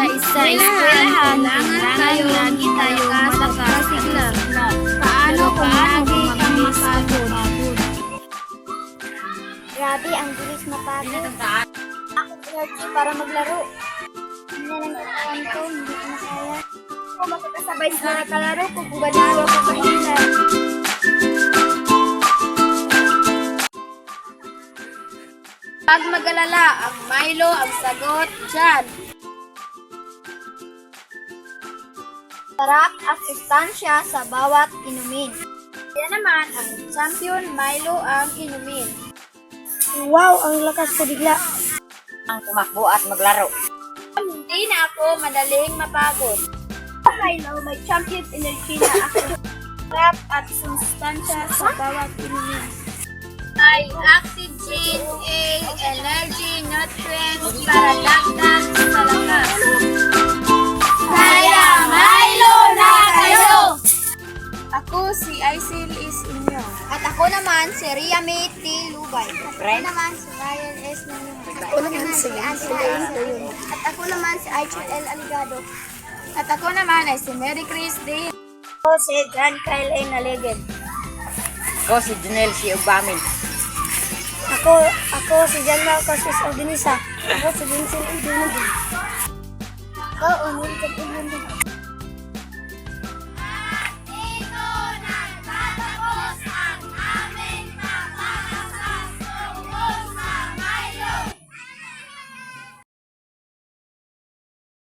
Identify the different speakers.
Speaker 1: Sa isa eskwelahan, kailangan tayo lagi tayo makasigla. Paano kung lagi kami pagod?
Speaker 2: Grabe, ang bilis mapagod. Ako energy para maglaro. Hindi na lang katawan ko, hindi ko na kaya. Ako makakasabay sa mga kalaro ko kung ganaro ako kanila.
Speaker 1: Pag magalala, ang Milo ang sagot dyan.
Speaker 2: Sarap at sustansya sa bawat inumin.
Speaker 1: Yan naman, ang champion Milo ang inumin.
Speaker 2: Wow, ang lakas ko bigla.
Speaker 3: Ang tumakbo at maglaro.
Speaker 1: Hindi na ako madaling mapagod.
Speaker 2: Milo, may champion energy na ako.
Speaker 1: Sarap at sustansya sa bawat inumin. May oxygen, A, energy, nutrients
Speaker 2: naman, si Ria May T. Lubay.
Speaker 3: Friend?
Speaker 2: Ako naman, si Ryan S. Nunungan. Ako naman, si. Dayun. At ako naman, si Aichel L. Aligado.
Speaker 1: At ako naman ay si Mary Chris D.
Speaker 2: Ako si John Kyle A. Nalegen.
Speaker 3: Ako si Janelle si Ubamin.
Speaker 2: Ako, ako si John Marcos S. Ordinisa. Ako si Vincent Udinudi. Ako, Onil Kat